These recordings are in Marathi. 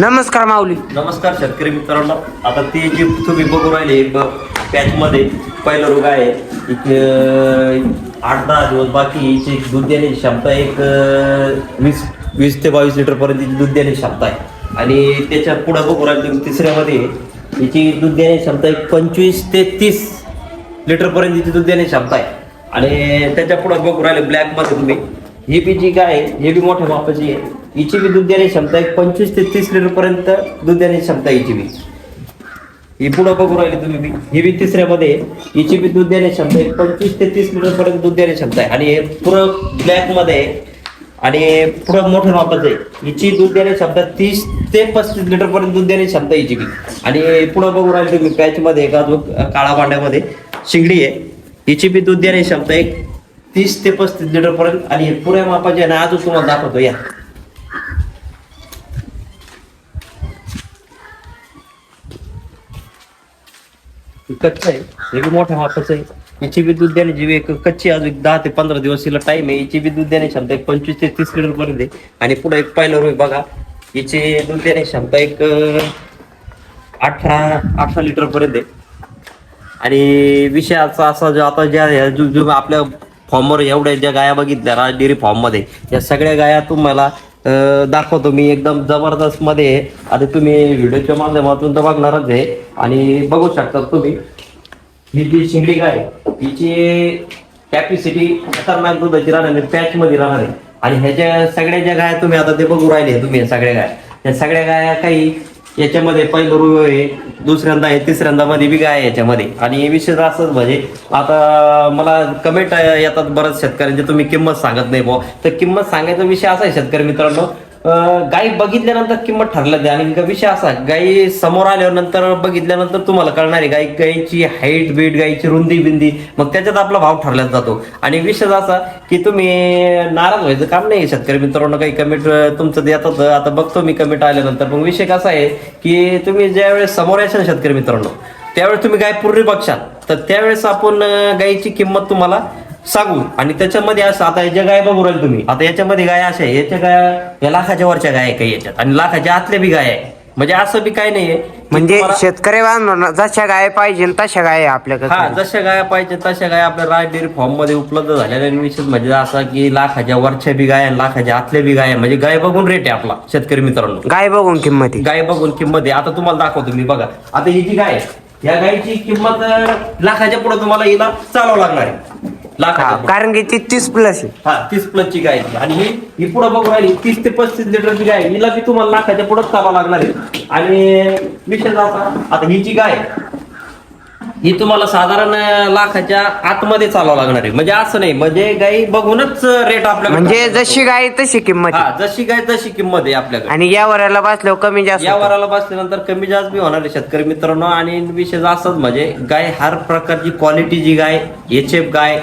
नमस्कार माऊली. नमस्कार शेतकरी मित्रांनो. आता ते जे तुम्ही बघू राहिले पॅच मध्ये पहिलं रोग आहे. इथे आठ दहा दिवस बाकी हिची दूध देण्याची क्षमता एक वीस वीस ते बावीस लिटर पर्यंत दूध देण्याची क्षमता आहे. आणि त्याच्या पुढे बघू राहिले तुम्ही तिसऱ्यामध्ये याची दूध देण्याची क्षमता एक पंचवीस ते तीस लिटर पर्यंत दूध देण्याची क्षमता आहे. आणि त्याच्या पुढे बघू राहिले ब्लॅकमध्ये तुम्ही. ही बी जी काय आहे हे बी मोठ्या मापाची आहे. हिची बी दूध देण्याची क्षमता एक पंचवीस ते तीस लिटर पर्यंत दूध देण्याची क्षमता आहे हिची बी. ही पुढं बघू राहिली तुम्ही बी. ही बी तिसऱ्यामध्ये. हिची बी दूध देण्याची क्षमता एक पंचवीस ते तीस लिटर पर्यंत दूध देण्याची क्षमता आहे. आणि हे पुढं ब्लॅकमध्ये आणि पुढं मोठं मापाचं आहे. हिची दूध देण्याची क्षमता तीस ते पस्तीस लिटर पर्यंत दूध देण्याची क्षमता आहे हिची बी. आणि पुढं बघू राहिली तुम्ही पॅचमध्ये एका जो काळा पांड्यामध्ये शिंगडी आहे. हिची बी दूध देण्याची क्षमता एक तीस ते पस्तीस लिटर पर्यंत. आणि हे पुऱ्या मापाचे आहे ना अजून तुम्हाला दाखवतो. या. कच्चा आहे. हे मोठ्या मापाचं आहे. याची विद्युत देण्याची एक कच्ची अजून दहा ते पंधरा दिवस हिला टाइम आहे. हिची विद्युत देण्याची क्षमता एक पंचवीस ते तीस लिटर पर्यंत आहे. आणि पुढे एक पायलर रोय बघा. याची दूध देण्याची क्षमता एक अठरा अठरा लिटर पर्यंत आहे. आणि विषयाचा असा जो आता ज्या जो आपल्या फॉर्मवर एवढ्या ज्या गाया बघितल्या राज डेअरी फॉर्ममध्ये या सगळ्या गाया तुम्हाला दाखवतो मी एकदम जबरदस्त मध्ये आणि आता तुम्ही व्हिडिओच्या माध्यमातून तर बघणारच आहे. आणि बघू शकता तुम्ही ही जी शिंगडी गाय आहे, हिची कॅपॅसिटी खतरनाक दुधाची राहणार आहे पॅच मध्ये राहणार आहे. आणि ह्याच्या सगळ्या ज्या गाय तुम्ही आता ते बघू राहिले तुम्ही सगळ्या गाय. या सगळ्या गाया काही याच्यामध्ये पहिलं रुळ आहे दुसऱ्यांदा आहे तिसऱ्यांदा मध्ये बी गाय आहे याच्यामध्ये. आणि विशेष असंच म्हणजे आता मला कमेंट येतात बऱ्याच शेतकऱ्यांचे तुम्ही किंमत सांगत नाही भाऊ तर किंमत सांगायचा विषय असा आहे शेतकरी मित्रांनो गाई बघितल्यानंतर किंमत ठरलं द्या आणि विषय असा गाई समोर आल्यावर नंतर बघितल्यानंतर तुम्हाला कळणार आहे गाई गाईची हाईट बीट गाईची रुंदी बिंदी मग त्याच्यात आपला भाव ठरल्यात जातो. आणि विषय असा की तुम्ही नाराज व्हायचं काम नाही शेतकरी मित्रांनो काही कमेंट तुमचं देतात आता बघतो मी कमेंट आल्यानंतर. मग विषय कसा आहे की तुम्ही ज्यावेळेस समोर याल शेतकरी मित्रांनो त्यावेळेस तुम्ही गाय पूर्ण बघशाल. तर त्यावेळेस आपण गाईची किंमत तुम्हाला सांगू. आणि त्याच्यामध्ये असं आता ज्या गाय बघू राहिले तुम्ही आता याच्यामध्ये गाय अशा आहे याच्या गाय या लाखाच्या वरच्या गाय आहे काही याच्यात. आणि लाखाच्या आतल्या बी गाय आहे. म्हणजे असं बी काय नाहीये म्हणजे शेतकरी बांधवांना जशा गाय पाहिजे तशा गाय आहे आपल्याकडे हा जशा गाया पाहिजे तशा गाय आपल्या राज डेअरी फॉर्ममध्ये उपलब्ध झालेल्या आणि विशेष म्हणजे असा की लाखाच्या वरच्या बी गाय आणि लाखाच्या आतल्या बी गाय आहे. म्हणजे गाय बघून रेट आहे आपला शेतकरी मित्रांनो. गाय बघून किंमत. आहे. गाय बघून किंमत. आहे आता तुम्हाला दाखवतो मी बघा. आता ही जी गाय आहे, या गायची किंमत अं, लाखाच्या पुढे तुम्हाला हिला चालवावं लागणार आहे. हा. कारण की ती तीस प्लस आहे हा तीस प्लस ची गाय आहे. आणि ही ही पुढे बघू राहिली तीस ते पस्तीस लिटरची गाय आहे. हिला बी तुम्हाला लाखाच्या पुढे चालावं लागणार आहे आणि विषय असा आता ही जी गाय आहे, ही तुम्हाला साधारण लाखाच्या आतमध्ये चालावं लागणार आहे म्हणजे असं नाही म्हणजे गाई बघूनच रेट आपल्याकडे म्हणजे जशी गाय तशी किंमत आहे. हा जशी गाय तशी किंमत आहे आपल्याकडे आणि या वराला बसल्यावर कमी जास्त या होतं. वराला बसल्यानंतर कमी जास्त बी होणार आहे शेतकरी मित्रांनो आणि विशेष असंच म्हणजे गाय हर प्रकारची क्वालिटी जी गाय एच एफ गाय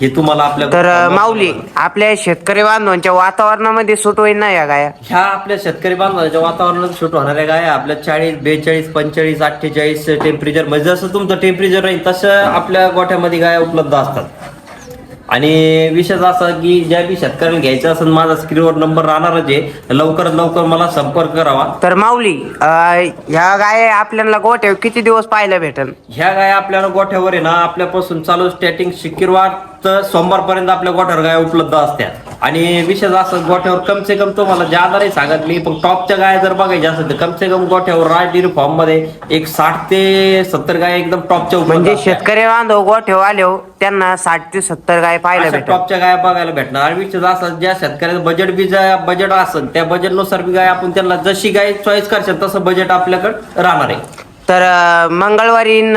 हे तुम्हाला आपल्या तर माऊली आपल्या शेतकरी बांधवांच्या वातावरणामध्ये सुट होईल ना या गाया? ह्या आपल्या शेतकरी बांधवांच्या वातावरणात शूट होणाऱ्या गाय आपल्या चाळीस बेचाळीस पंचेचाळीस अठ्ठेचाळीस टेम्परेचर म्हणजे जसं तुमचं टेम्परेचर राहील तसं आपल्या गोठ्यामध्ये गाय उपलब्ध असतात. आणि विशेष असा की ज्या बी शेतकऱ्यांना घ्यायचं असेल माझा स्क्रीनवर नंबर राहणारच आहे. लवकरात लवकर मला संपर्क करावा. तर माऊली अं, ह्या गाय आपल्याला गोठ्यावर किती दिवस पाहायला भेटल ह्या गाया आपल्याला गोठ्यावर आहे ना आपल्यापासून चालू स्टार्टिंग शुक्रवार तर सोमवारपर्यंत आपल्या गोठ्यावर गाया उपलब्ध असतात. आणि विशेष असं गोठ्यावर कम से कम तुम्हाला ज्यादा नाही सांगत मी पण टॉपच्या गाया जर बघायच्या असेल तर कम से कम गोठ्यावर राज डेअरी फॉर्ममध्ये एक साठ ते सत्तर गाय एकदम टॉपच्या म्हणजे. शेतकरी बांधव गोठ्यावर आले हो त्यांना साठ ते सत्तर गाय पाहायला टॉपच्या गाया बघायला भेटणार. आणि विशेष असं ज्या शेतकऱ्याचं बजेट बी बजेट असेल त्या बजेटनुसार बी गाय आपण त्यांना जशी गाय चॉईस करशाल तसं बजेट आपल्याकडे राहणार आहे. तर अं, मंगळवारी न,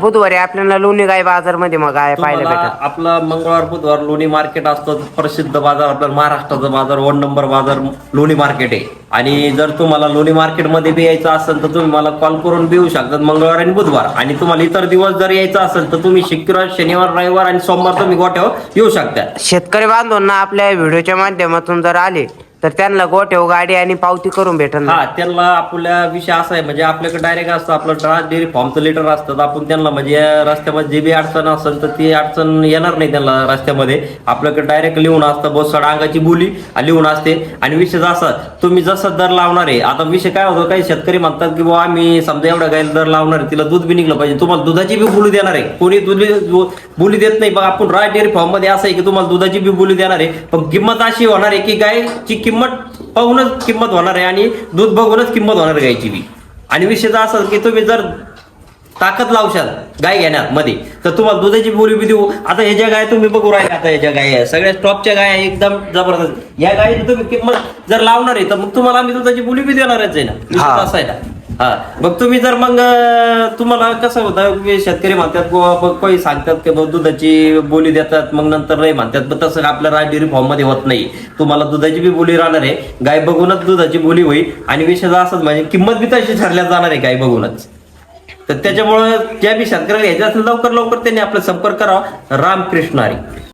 बुधवारी आपल्याला लोणी गाय बाजारमध्ये मग गाय पाहायला तुम्हाला आपला मंगळवार बुधवार लोणी मार्केट असतो प्रसिद्ध बाजार आपला महाराष्ट्राचा बाजार वन नंबर बाजार लोणी मार्केट आहे. आणि जर तुम्हाला लोणी मार्केटमध्ये बी यायचं असेल तर तुम्ही मला कॉल करून बी येऊ शकतात मंगळवार आणि बुधवार. आणि तुम्हाला इतर दिवस जर यायचं असेल तर तुम्ही शुक्रवार शनिवार रविवार आणि सोमवार तुम्ही गोठ्यावर येऊ शकता. शेतकरी बांधवांना आपल्या व्हिडिओच्या माध्यमातून जर आले तर त्यांना गोठेव गाडी आणि पावती करून भेटल ना. हा त्यांना आपल्या विषय असा आहे म्हणजे आपल्याकडे डायरेक्ट असतं आपलं ट्रान्स डेअरी फॉर्मचं लेटर असतं तर आपण त्यांना म्हणजे रस्त्यामध्ये जे बी अडचण असेल तर ती अडचण येणार नाही त्यांना रस्त्यामध्ये. आपल्याकडे डायरेक्ट लिहून असतं बोसड अंगाची बोली लिहून असते. आणि विषय असा तुम्ही जसं दर लावणार आहे आता विषय काय होतो काही शेतकरी म्हणतात की बुवा आम्ही समजा एवढा गायला दर लावणार आहे तिला दूध बी निघलं पाहिजे. तुम्हाला दुधाची बी बोली देणार आहे. कोणी दूध बोली देत नाही बघा आपण राय डेअरी फॉर्ममध्ये असं आहे की तुम्हाला दुधाची बी बोली देणार आहे. पण किंमत अशी होणार आहे की गायची किंमत पाहूनच किंमत होणार आहे आणि दूध बघूनच किंमत होणार आहे गायची बी. आणि विषय तर असं की तुम्ही जर ताकद लावशाल गाय घेण्यात मध्ये तर तुम्हाला दुधाची बोली बी देऊ. आता ह्या ज्या गाय तुम्ही बघू राहिले आता ह्या ज्या गाय आहे सगळ्या टॉपच्या गाय आहे एकदम जबरदस्त. या गायची तुम्ही किंमत जर लावणार आहे तर मग तुम्हाला आम्ही दुधाची बोली बी देणारच आहे ना. असा आहे ना. हा. मग तुम्ही जर मग अं, तुम्हाला कसं होतं की शेतकरी म्हणतात बुवा, बघ काही सांगतात की बुवा दुधाची बोली देतात मग नंतर नाही म्हणतात. पण तसं आपल्या राज डेअरी फॉर्ममध्ये होत नाही. तुम्हाला दुधाची बी बोली राहणार आहे गाय बघूनच दुधाची बोली होईल. आणि विषय असंच म्हणजे किंमत बी तशी ठरल्या जाणार आहे गाय बघूनच. तर त्याच्यामुळे ज्या बी शेतकऱ्याला घ्यायचं असेल लवकर लवकर त्यांनी आपला संपर्क करावा. रामकृष्ण हरी.